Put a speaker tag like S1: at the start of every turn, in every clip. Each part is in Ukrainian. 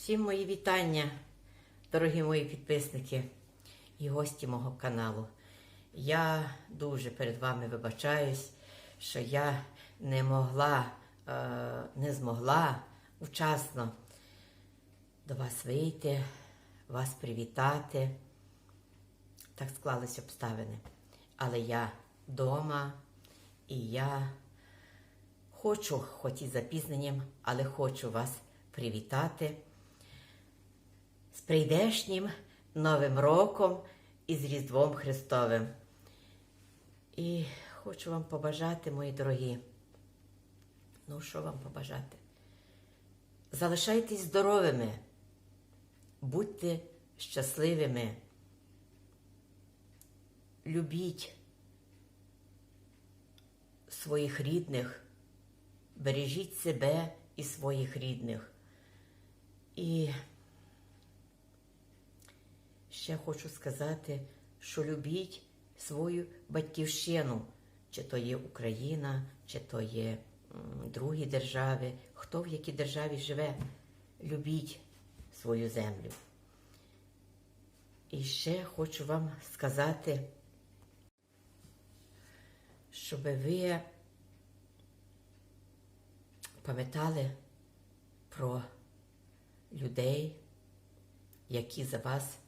S1: Всім мої вітання, дорогі мої підписники і гості мого каналу. Я дуже перед вами вибачаюсь, що я не могла, е, не змогла вчасно до вас вийти, вас привітати. Так склались обставини. Але я вдома і я хочу, хоч і запізненням, але хочу вас привітати прийдешнім Новим роком і з Різдвом Христовим. І хочу вам побажати, мої дорогі. Ну, що вам побажати? Залишайтесь здоровими, будьте щасливими, любіть своїх рідних, бережіть себе і своїх рідних. І ще хочу сказати, що любіть свою батьківщину, чи то є Україна, чи то є другі держави, хто в якій державі живе, любіть свою землю. І ще хочу вам сказати, щоб ви пам'ятали про людей, які за вас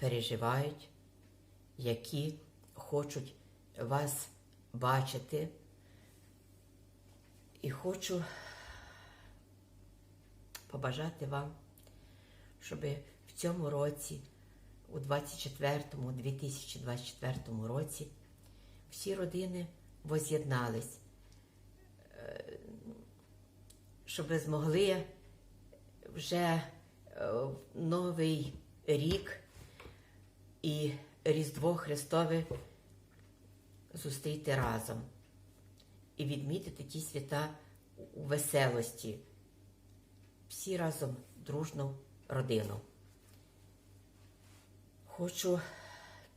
S1: переживають, які хочуть вас бачити. І хочу побажати вам, щоб в цьому році, у 24-му, 2024 році, всі родини воз'єднались, е, щоб ви змогли вже е, в Новий рік і Різдво Христове зустріти разом і відмітити ті свята у веселості, всі разом дружну родину. Хочу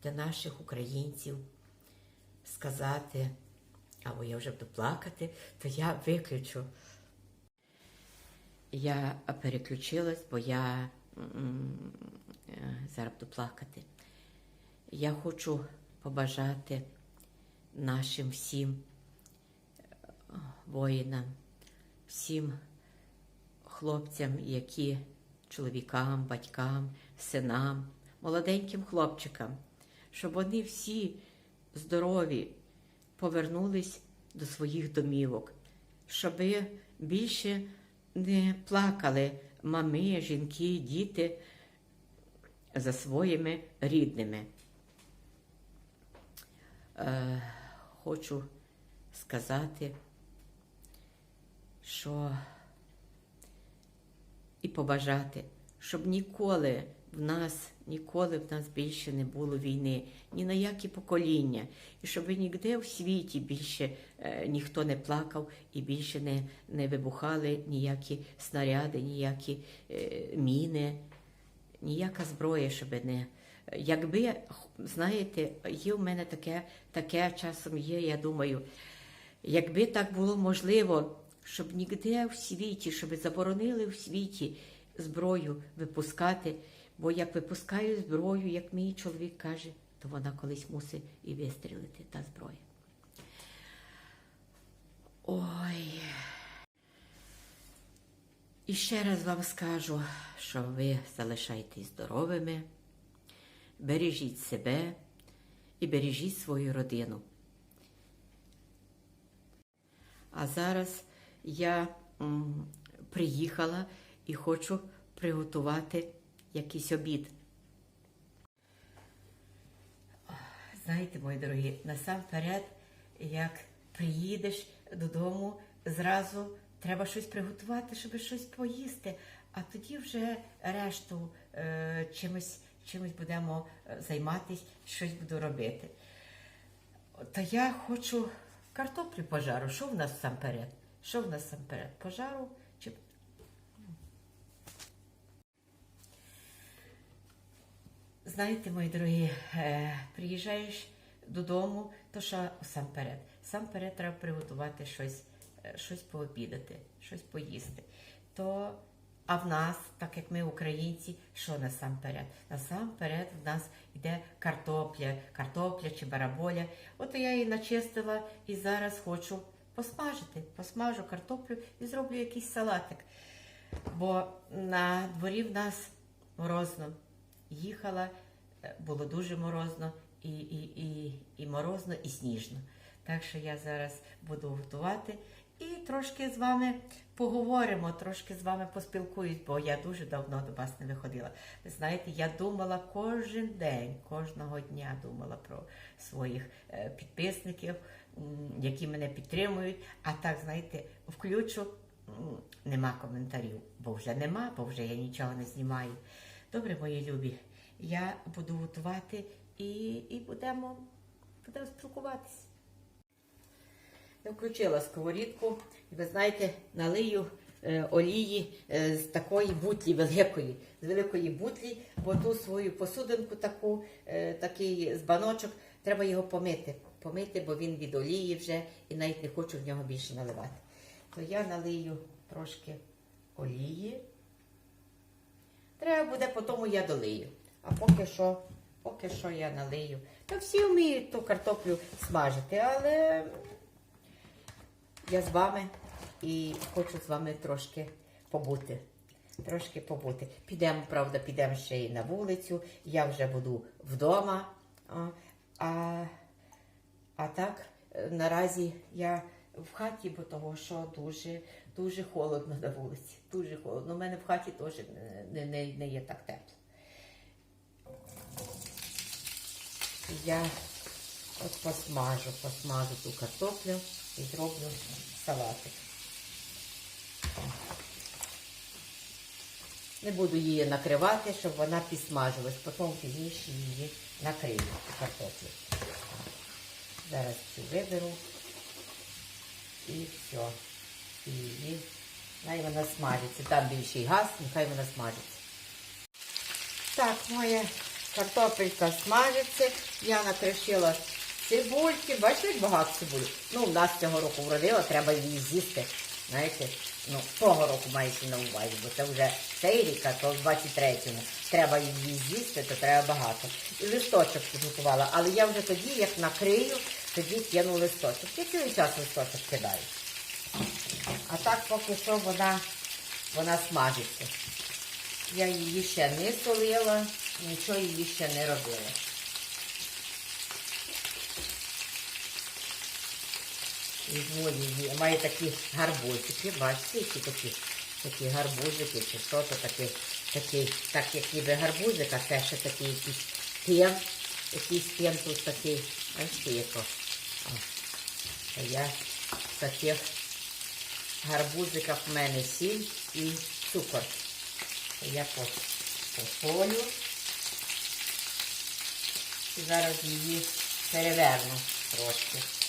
S1: для наших українців сказати, або я вже буду плакати, то я виключу. Я переключилась, бо я е, зараз буду плакати. Я хочу побажати нашим всім е, воїнам, всім хлопцям, які чоловікам, батькам, синам, молоденьким хлопчикам, щоб вони всі здорові повернулись до своїх домівок, щоб більше не плакали мами, жінки, діти за своїми рідними. Е, хочу сказати, що і побажати, щоб ніколи в нас, ніколи в нас більше не було війни, ні на які покоління, і щоб ніде в світі більше е, ніхто не плакав і більше не, не вибухали ніякі снаряди, ніякі е, міни, ніяка зброя, щоб не. Якби, знаєте, є в мене таке, таке часом є, я думаю, якби так було можливо, щоб ніде в світі, щоб заборонили в світі зброю випускати, бо як випускаю зброю, як мій чоловік каже, то вона колись мусить і вистрілити, та зброя. Ой. І ще раз вам скажу, що ви залишайтесь здоровими, бережіть себе і бережіть свою родину. А зараз я приїхала і хочу приготувати якийсь обід. Знаєте, мої дорогі, насамперед, як приїдеш додому, зразу треба щось приготувати, щоб щось поїсти, а тоді вже решту е, чимось, чимось будемо е, займатися, щось буду робити. Та я хочу картоплю пожару. Що в нас сам перед? Що в нас сам перед? Пожару чи Знаєте, мої дорогі, е, приїжджаєш додому, то що сам перед? Сам перед треба приготувати щось, е, щось пообідати, щось поїсти. То А в нас, так як ми українці, що насамперед? Насамперед в нас йде картопля, картопля чи бараболя. От я її начистила і зараз хочу посмажити. Посмажу картоплю і зроблю якийсь салатик. Бо на дворі в нас морозно. Їхала, е, було дуже морозно, і, і, і, і морозно, і сніжно. Так що я зараз буду готувати і трошки з вами поговоримо, трошки з вами поспілкуюсь, бо я дуже давно до вас не виходила. Ви знаєте, я думала кожен день, кожного дня думала про своїх е, підписників, які мене підтримують. А так, знаєте, включу, нема коментарів, бо вже нема, бо вже я нічого не знімаю. Добре, мої любі, я буду готувати і, і будемо, будемо спілкуватися. Я включила сковорідку, і ви знаєте, налию е, олії е, з такої бутлі великої, з великої бутлі, бо ту свою посудинку таку, е, такий з баночок, треба його помити. Помити, бо він від олії вже і навіть не хочу в нього більше наливати. То я налию трошки олії. Треба буде, потім я долию. А поки що, поки що я налию. Та всі вміють ту картоплю смажити, але я з вами і хочу з вами трошки побути. Трошки побути. Підемо, правда, підемо ще й на вулицю. Я вже буду вдома. А, а, а так, е, наразі я в хаті, бо того, що дуже, дуже холодно на вулиці. Дуже холодно. У мене в хаті теж не, не, не є так тепло. Я от посмажу, посмажу ту картоплю і зроблю салатик. Не буду її накривати, щоб вона підсмажилась. Потім пізніше її накрию картоплю. Зараз цю виберу. І все. І її. Хай вона смажиться. Там більший газ, нехай вона смажиться. Так, моя картопелька смажиться. Я накришила цибульки. Бачите, як багато цибулі? Ну, в нас цього року вродила, треба її з'їсти. Знаєте, ну, того року мається на увазі, бо це вже цей рік, а то в 23-му. Треба її з'їсти, то треба багато. І листочок підготувала, але я вже тоді, як накрию, тоді кину листочок. Я цілий час листочок кидаю. А так поки що вона, вона смажиться. Я її ще не солила, нічого її ще не робила. Візьму її. Має такі гарбузики, бачите, які такі, такі гарбузики, чи що то таке, такий, так як ніби гарбузик, а це ще такий якийсь пен, якийсь пен тут такий, бачите, яко. А я в таких гарбузиках в мене сіль і цукор. Я посолю. І зараз її переверну трошки.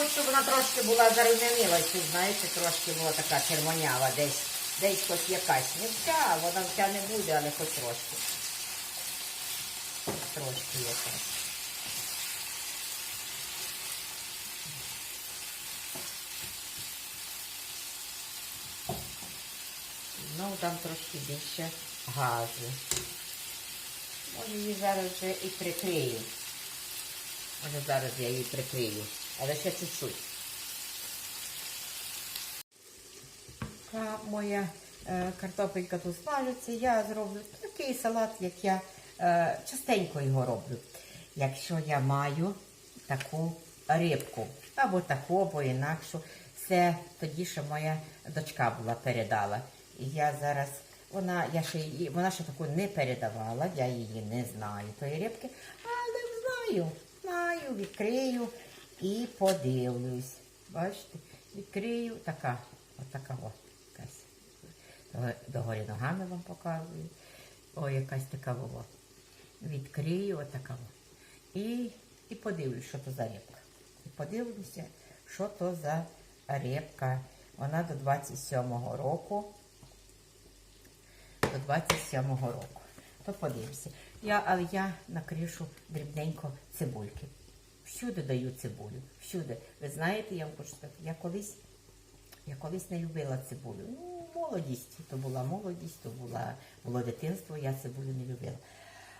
S1: Хочу, щоб вона трошки була зарум'янилася, знаєте, трошки була така червонява, десь, десь хоч якась. Не вся, вона вся не буде, але хоч трошки. Трошки якась. Знову дам трошки більше газу. Може її зараз вже і прикрию. Може зараз я її прикрию, але ще чуть-чуть. Моя е, картопелька тут смажиться, я зроблю такий салат, як я е, частенько його роблю. Якщо я маю таку рибку, або таку, або інакшу, це тоді, що моя дочка була передала. І я зараз, вона, я ще вона ще таку не передавала, я її не знаю, тої рибки, але знаю, знаю, відкрию і подивлюсь. Бачите, відкрию така, отака о, якась. До- Догорі ногами вам показую. О, якась така вова. Відкрию отака. І, і подивлюсь, що то за рибка. І подивлюся, що то за рибка. вона до 27-го року. До 27-го року. То подивимося. Я, але я накришу дрібненько цибульки. Всюди даю цибулю. Всюди. Ви знаєте, я вам хочу сказати, я колись, я колись не любила цибулю. Ну, молодість. То була молодість, то була, було дитинство, я цибулю не любила.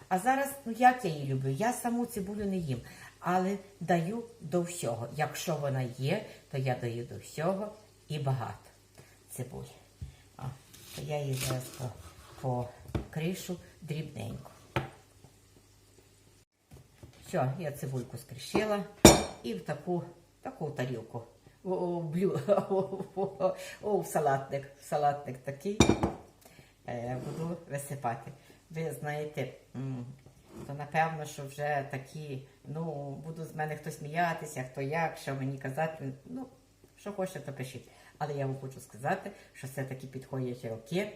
S1: А зараз, ну як я її люблю? Я саму цибулю не їм, але даю до всього. Якщо вона є, то я даю до всього і багато цибулі. А, то я її зараз по, по кришу дрібненько. Все, я цибульку скришила і в таку, таку тарілку. О, о, блю, о, о, в салатник. Салатник такий е, буду висипати. Ви знаєте, то напевно, що вже такі, ну, буду з мене хто сміятися, хто як, що мені казати. Ну, що хочете, то пишіть. Але я вам хочу сказати, що це такі підходять роки,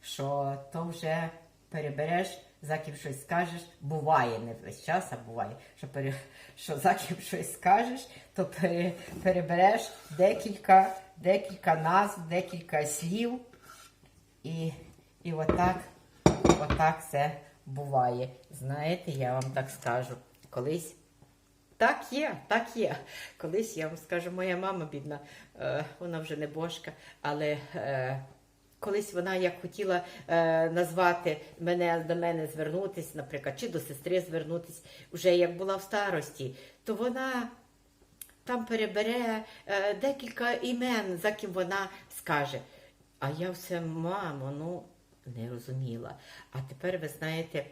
S1: що то вже перебереш, за ким щось скажеш, буває не весь час, а буває, що, пере, що за ким щось скажеш, то пере, перебереш декілька, декілька назв, декілька слів. І, і отак, отак це буває. Знаєте, я вам так скажу. Колись так є, так є. Колись я вам скажу, моя мама бідна, е, вона вже не божка, але е, колись вона як хотіла е, назвати мене до мене звернутися, наприклад, чи до сестри звернутися, вже як була в старості, то вона там перебере е, декілька імен, за ким вона скаже. А я все, мамо, ну не розуміла. А тепер ви знаєте,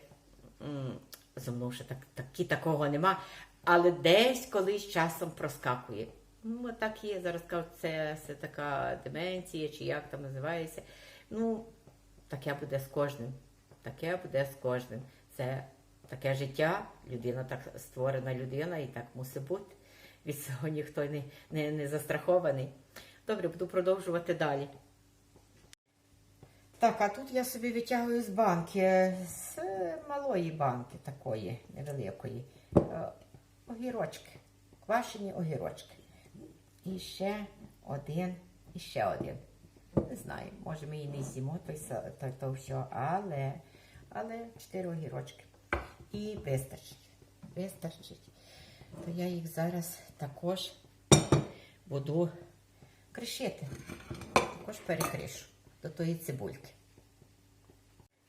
S1: зо мною ще так, такі такого нема, але десь колись часом проскакує. Ну, так є. Зараз кажуть, це, це така деменція, чи як там називається. Ну, таке буде з кожним. Таке буде з кожним. Це таке життя, людина так створена людина і так мусить бути. Від цього ніхто не, не, не застрахований. Добре, буду продовжувати далі. Так, а тут я собі витягую з банки, з малої банки такої невеликої. е, Огірочки, квашені огірочки. І ще один, і ще один. Не знаю, може ми і не з'їмо той, то, все, але, але чотири огірочки. І вистачить. Вистачить. То я їх зараз також буду кришити. Також перекришу до тої цибульки.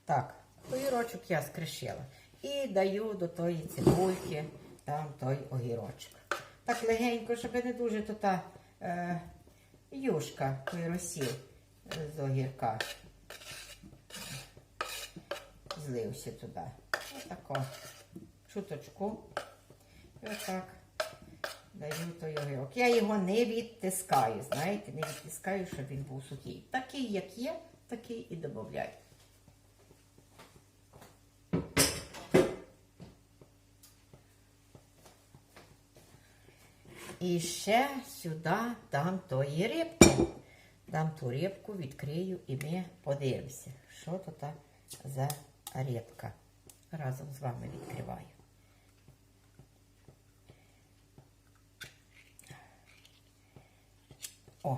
S1: Так, огірочок я скришила. І даю до тої цибульки там той огірочок. Так легенько, щоб не дуже то та е, юшка розсіл е, з огірка. Злився туди. Отако. Чуточку. І отак даю той огірок. Я його не відтискаю, знаєте, не відтискаю, щоб він був сухий. Такий, як є, такий і додаю. І ще сюди дам тої рибки. Дам ту рибку, відкрию і ми подивимося, що то та за рибка. Разом з вами відкриваю. О,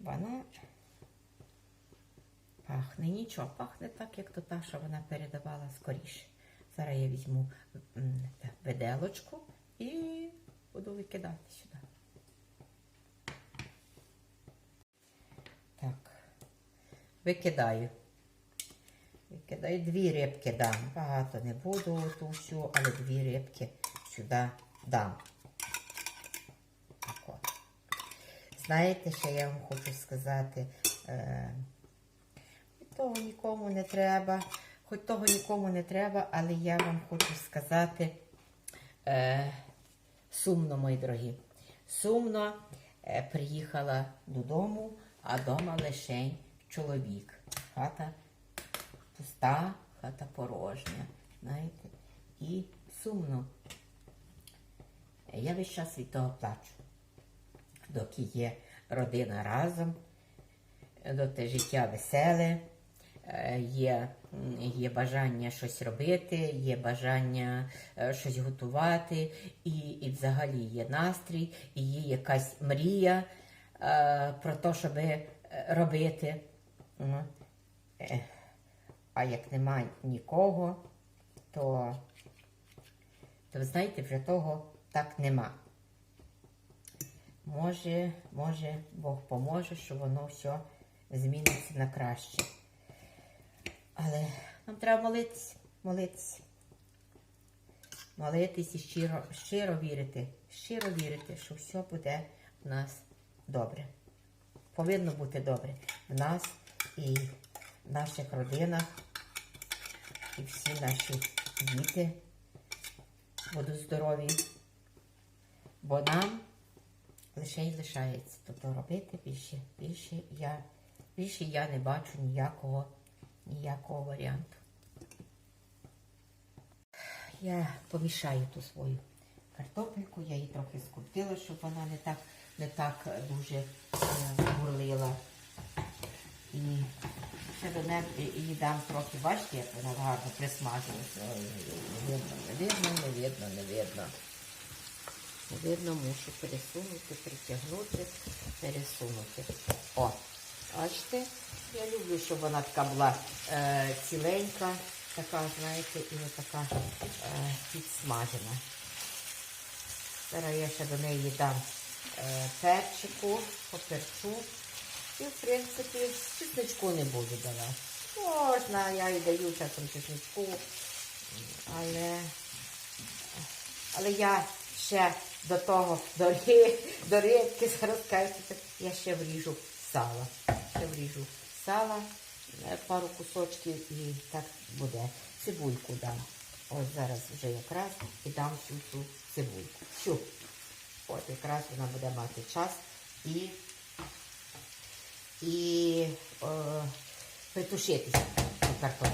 S1: вона пахне нічого, пахне так, як то та, що вона передавала скоріше. Зараз я візьму виделочку і буду викидати сюди. Так, викидаю. Викидаю дві рибки дам. Багато не буду ту всю, але дві рибки сюди дам. Так от. Знаєте, що я вам хочу сказати? Е, того нікому не треба, хоч того нікому не треба, але я вам хочу сказати е, сумно, мої дорогі. Сумно е, приїхала додому, а вдома лишень чоловік. Хата пуста, хата порожня. Знаєте? І сумно. Я весь час від того плачу доки є родина разом, доки життя веселе, є, є бажання щось робити, є бажання е, щось готувати, і, і взагалі є настрій, і є якась мрія. е, про те, щоб е, робити. Ну, е, А як нема нікого, то, то знаєте, вже того так нема. Може, може, Бог поможе, що воно все зміниться на краще. Але нам треба молитися, молитися. Молитись і щиро, щиро вірити, щиро вірити, що все буде в нас добре. Повинно бути добре в нас і в наших родинах, і всі наші діти будуть здорові. Бо нам лише й лишається тобто робити більше, більше я, більше я не бачу ніякого, ніякого варіанту. Я помішаю ту свою картопельку, я її трохи скрутила, щоб вона не так, не так дуже е, бурлила. І ще до неї її дам трохи, бачите, як вона гарно присмажилася. Не видно, не видно, не видно, не видно. Не видно, мушу пересунути, притягнути, пересунути. О, бачите, я люблю, щоб вона така була е, ціленька, така, знаєте, і не така е, підсмажена. Зараз я ще до неї дам е, перчику, поперчу. І, в принципі, чесничку не буду давати. Можна, я і даю часом чесничку, але, але я ще до того, до, до рибки, зараз кажете, я ще вріжу сало. Ще вріжу сала, е, пару кусочків і так буде. Цибульку дам. Ось зараз вже якраз і дам всю цю цибульку. Всю. От якраз вона буде мати час і, і е, притушитися у картоплі.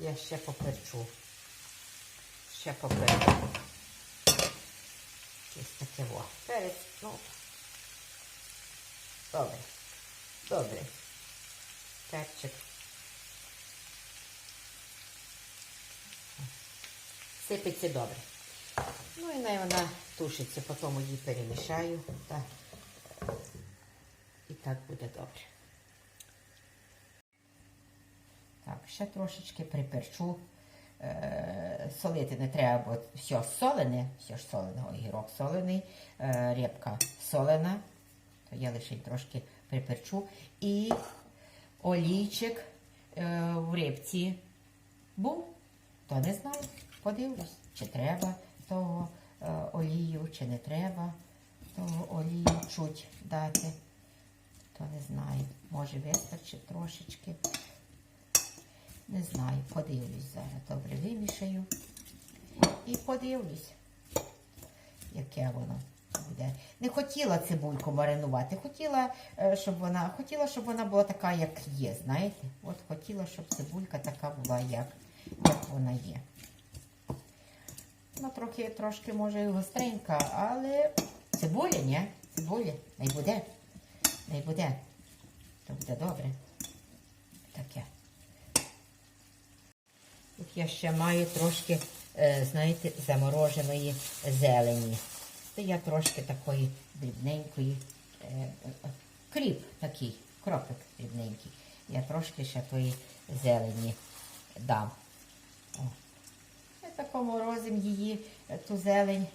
S1: Я ще поперчу. Ще поперчу. Ось таке во. Перець, ну. Добре. Добре. Перчик. Сипеться добре. Ну і най вона тушиться, потім її перемішаю. Так. І так буде добре. Так, ще трошечки приперчу. Солити не треба, бо все солене, все ж солене, огірок солений, е, репка солена, то я лише трошки приперчу. І олійчик е, в рибці був, то не знаю, подивлюсь, чи треба того е, олію, чи не треба того олію чуть дати. То не знаю, може вистачить трошечки. Не знаю, подивлюсь зараз. Добре вимішаю. І подивлюсь, яке воно буде. Не хотіла цибульку маринувати, хотіла, е, щоб вона, хотіла, щоб вона була така, як є, знаєте? От хотіла, щоб цибулька така була, як, як вона є. Ну, трохи, трошки, може, гостренька, але цибуля, ні? Цибуля, не буде. Не буде. То буде добре. Таке. Тут я ще маю трошки, е, знаєте, замороженої зелені. Це я трошки такої дрібненької, е, е, кріп такий, кропик дрібненький. Я трошки ще тої зелені дам. О. Ми її, ту зелень,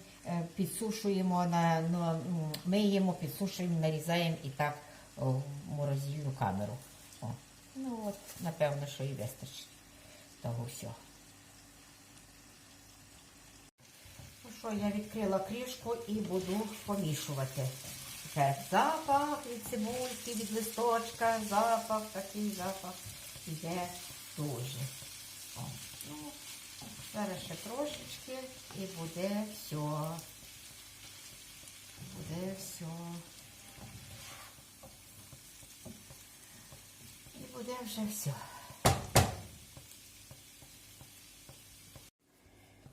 S1: підсушуємо, на, ну, миємо, підсушуємо, нарізаємо і так в морозильну камеру. О. Ну от, напевно, що і вистачить того всього. Ну що, я відкрила кришку і буду помішувати. Тепер запах від цибульки, від листочка, запах, такий запах йде дуже. О, ну, зараз ще трошечки і буде все. Буде все. І буде вже все.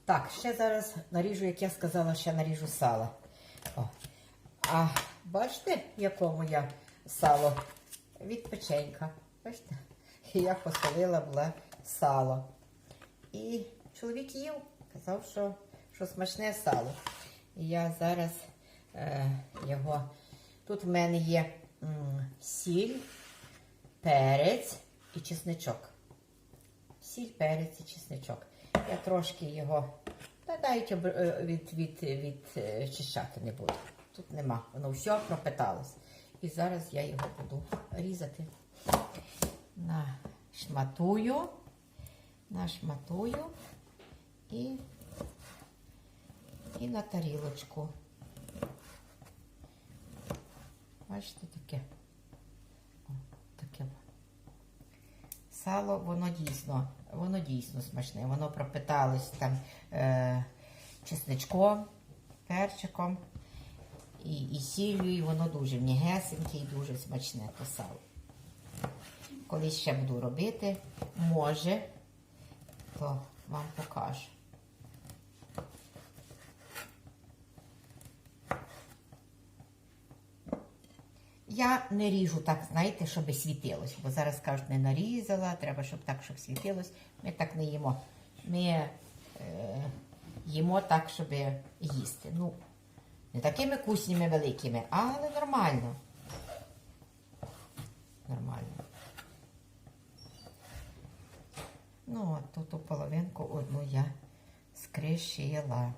S1: Так, ще зараз наріжу, як я сказала, ще наріжу сало. О. А бачите, якому я сало від печенька. Бачите? Я посолила була сало. І чоловік їв, Казав, що, що смачне сало. І я зараз е, його. Тут в мене є м, сіль, перець і чесничок. Сіль, перець і чесничок. Я трошки його та навіть е, від, від, від, е, чищати не буду. Тут нема. Воно все пропиталось. І зараз я його буду різати. Нашматую, нашматую і, і на тарілочку. Бачите, таке. О, таке. Сало, воно дійсно, воно дійсно смачне. Воно пропиталось там е, чесничком, перчиком і, і сіллю, і воно дуже м'ягесеньке і дуже смачне то сало. Колись ще буду робити, може, то вам покажу. Я не ріжу так, знаєте, щоб світилось, бо зараз кажуть, не нарізала, треба, щоб так, щоб світилось. Ми так не їмо. Ми е, їмо так, щоб їсти. Ну, не такими куснями великими, але нормально. Нормально. Ну, от тут у половинку одну я скришила.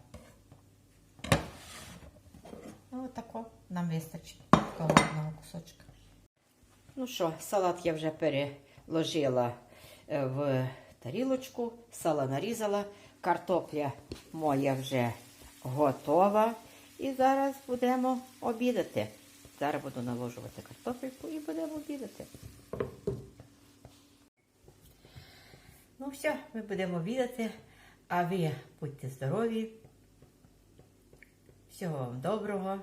S1: Ну, отако нам вистачить одного кусочка. Ну що, салат я вже переложила е, в тарілочку, сало нарізала, картопля моя вже готова. І зараз будемо обідати. Зараз буду наложувати картопельку і будемо обідати. Ну все, ми будемо обідати, а ви будьте здорові. Всього вам доброго.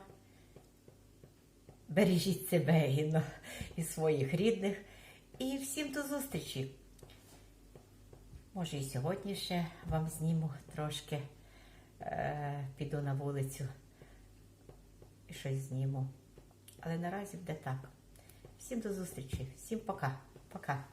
S1: Бережіть себе і, і своїх рідних. І всім до зустрічі. Може, і сьогодні ще вам зніму трошки. Е, піду на вулицю і щось зніму. Але наразі буде так. Всім до зустрічі, всім пока. Пока.